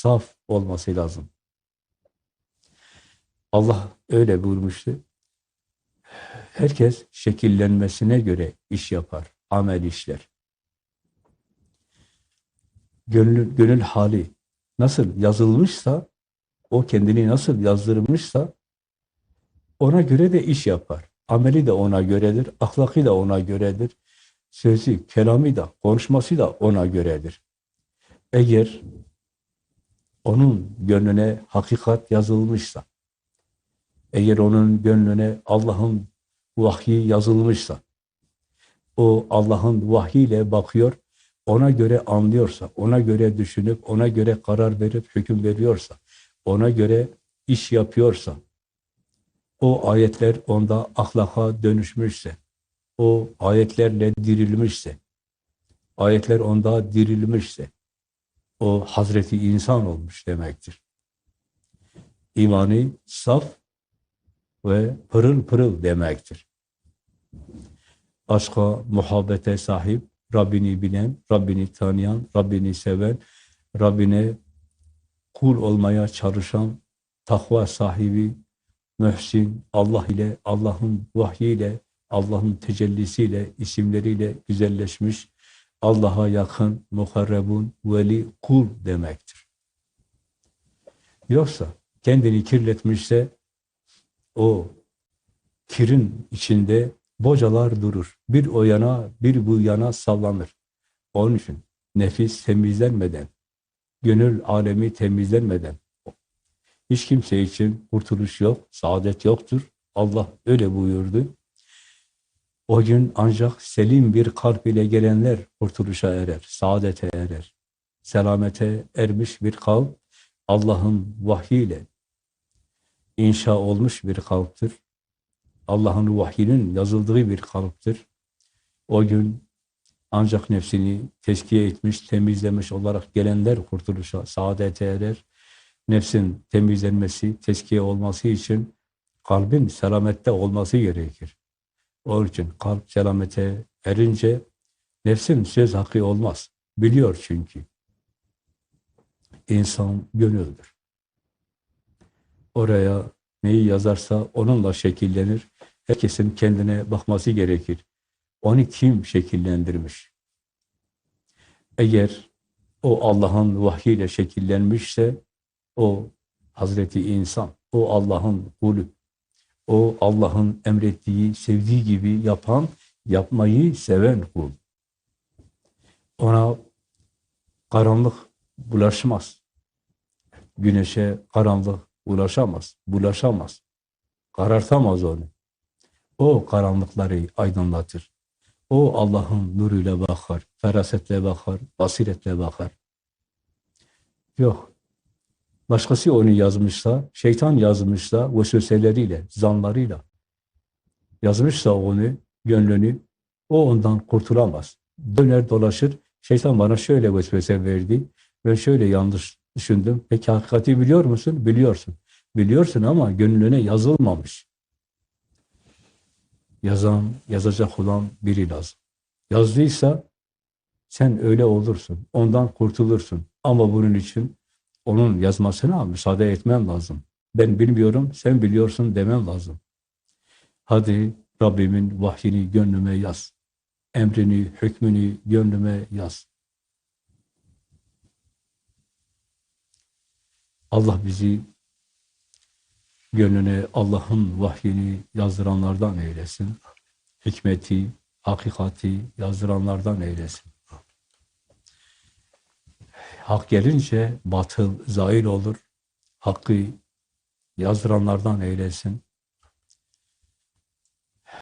saf olması lazım. Allah öyle buyurmuştu. Herkes şekillenmesine göre iş yapar, amel işler. Gönül, gönül hali nasıl yazılmışsa, o kendini nasıl yazdırmışsa, ona göre de iş yapar. Ameli de ona göredir, ahlakı da ona göredir. Sözü, kelamı da, konuşması da ona göredir. Eğer onun gönlüne hakikat yazılmışsa, eğer onun gönlüne Allah'ın vahyi yazılmışsa, o Allah'ın vahyiyle bakıyor, ona göre anlıyorsa, ona göre düşünüp, ona göre karar verip hüküm veriyorsa, ona göre iş yapıyorsa, o ayetler onda ahlaka dönüşmüşse, o ayetlerle dirilmişse, ayetler onda dirilmişse, o Hazreti insan olmuş demektir. İmanı saf ve pırıl pırıl demektir. Aşka, muhabbete sahip, Rabbini bilen, Rabbini tanıyan, Rabbini seven, Rabbine kul olmaya çalışan, takva sahibi, mühsin, Allah ile, Allah'ın vahyiyle, Allah'ın tecellisiyle, isimleriyle güzelleşmiş, Allah'a yakın, muharrebun, veli, kul demektir. Yoksa kendini kirletmişse o kirin içinde bocalar durur. Bir o yana, bir bu yana sallanır. Onun için nefis temizlenmeden, gönül alemi temizlenmeden hiç kimse için kurtuluş yok, saadet yoktur. Allah öyle buyurdu. O gün ancak selim bir kalp ile gelenler kurtuluşa erer, saadete erer. Selamete ermiş bir kalp, Allah'ın vahyiyle inşa olmuş bir kalptir. Allah'ın vahyinin yazıldığı bir kalptir. O gün ancak nefsini teskiye etmiş, temizlemiş olarak gelenler kurtuluşa, saadete erer. Nefsin temizlenmesi, teskiye olması için kalbin selamette olması gerekir. Onun için kalp selamete erince nefsin söz hakkı olmaz. Biliyor çünkü. İnsan gönüldür. Oraya neyi yazarsa onunla şekillenir. Herkesin kendine bakması gerekir. Onu kim şekillendirmiş? Eğer o Allah'ın vahyiyle şekillenmişse o Hazreti insan, o Allah'ın kulü, o Allah'ın emrettiği, sevdiği gibi yapan, yapmayı seven kul. Ona karanlık bulaşmaz. Güneşe karanlık ulaşamaz, bulaşamaz. Karartamaz onu. O karanlıkları aydınlatır. O Allah'ın nuruyla bakar, ferasetle bakar, basiretle bakar. Yok. Başkası onu yazmışsa, şeytan yazmışsa, vesveseleriyle, zanlarıyla yazmışsa onu, gönlünü, o ondan kurtulamaz. Döner dolaşır, şeytan bana şöyle vesvese verdi, ben şöyle yanlış düşündüm. Peki hakikati biliyor musun? Biliyorsun. Biliyorsun ama gönlüne yazılmamış. Yazan, yazacak olan biri lazım. Yazdıysa sen öyle olursun. Ondan kurtulursun. Ama bunun için onun yazmasına müsaade etmem lazım. Ben bilmiyorum, sen biliyorsun demem lazım. Hadi Rabbimin vahyini gönlüme yaz. Emrini, hükmünü gönlüme yaz. Allah bizi gönlüne Allah'ın vahyini yazdıranlardan eylesin. Hikmeti, hakikati yazdıranlardan eylesin. Hak gelince batıl zail olur. Hakkı yazdıranlardan eylesin.